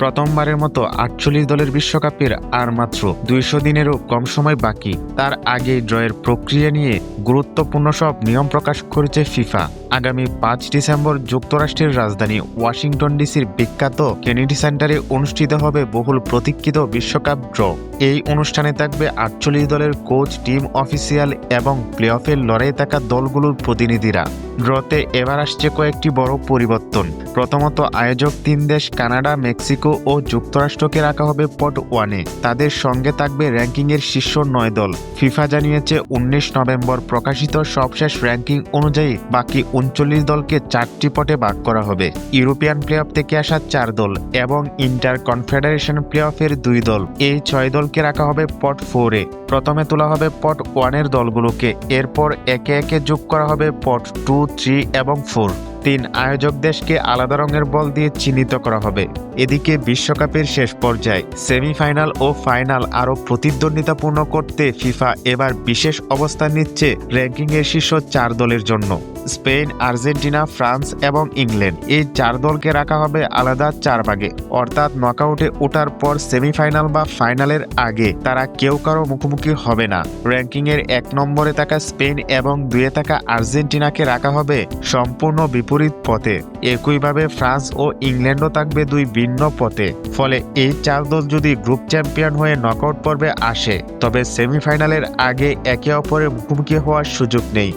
প্রথমবারের মতো আটচল্লিশ দলের বিশ্বকাপের আর মাত্র দুইশো দিনেরও কম সময় বাকি। তার আগে ড্রয়ের প্রক্রিয়া নিয়ে গুরুত্বপূর্ণ সব নিয়ম প্রকাশ করেছে ফিফা। আগামী পাঁচ ডিসেম্বর যুক্তরাষ্ট্রের রাজধানী ওয়াশিংটন ডিসির বিখ্যাত কেনেডি সেন্টারে অনুষ্ঠিত হবে বহুল প্রতীক্ষিত বিশ্বকাপ ড্র। এই অনুষ্ঠানে থাকবে আটচল্লিশ দলের কোচ, টিম অফিসিয়াল এবং প্লে অফের লড়াই থাকা দলগুলোর প্রতিনিধিরা। ড্রতে এবার আসছে কয়েকটি বড় পরিবর্তন। প্রথমত, আয়োজক তিন দেশ কানাডা, মেক্সিকো ও যুক্তরাষ্ট্রকে রাখা হবে পট ওয়ানে। তাদের সঙ্গে থাকবে র্যাঙ্কিংয়ের শীর্ষ নয় দল। ফিফা জানিয়েছে, উনিশ নভেম্বর প্রকাশিত সবশেষ র্যাঙ্কিং অনুযায়ী বাকি উনচল্লিশ দলকে চারটি পটে ভাগ করা হবে। ইউরোপিয়ান প্লে অফ থেকে আসা চার দল এবং ইন্টার কনফেডারেশন প্লে অফের দুই দল। এই ছয় দলকে রাখা হবে পট ফোরে প্রথমে তোলা হবে পট ওয়ানের দলগুলোকে। এরপর একে একে যোগ করা হবে পট টু, থ্রি এবং ফোর। তিন আয়োজক দেশকে আলাদা রঙের বল দিয়ে চিহ্নিত করা হবে। এদিকে বিশ্বকাপের শেষ পর্যায়ে সেমিফাইনাল ও ফাইনাল আরও প্রতিদ্বন্দ্বিতাপূর্ণ করতে ফিফা এবার বিশেষ অবস্থান নিচ্ছে র্যাঙ্কিংয়ের শীর্ষ চার দলের জন্য। স্পেন, আর্জেন্টিনা, ফ্রান্স এবং ইংল্যান্ড। এই চার দলকে রাখা হবে আলাদা চার ভাগে। অর্থাৎ নকআউটে ওঠার পর সেমিফাইনাল বা ফাইনালের আগে তারা কেউ কারও মুখোমুখি হবে না। র্যাঙ্কিংয়ের এক নম্বরে থাকা স্পেন এবং দুয়ে থাকা আর্জেন্টিনাকে রাখা হবে সম্পূর্ণ বিপরীত পথে। একইভাবে ফ্রান্স ও ইংল্যান্ডও থাকবে দুই ভিন্ন পথে। ফলে এই চার দল যদি গ্রুপ চ্যাম্পিয়ন হয়ে নকআউট পর্বে আসে, তবে সেমিফাইনালের আগে একে অপরের মুখোমুখি হওয়ার সুযোগ নেই।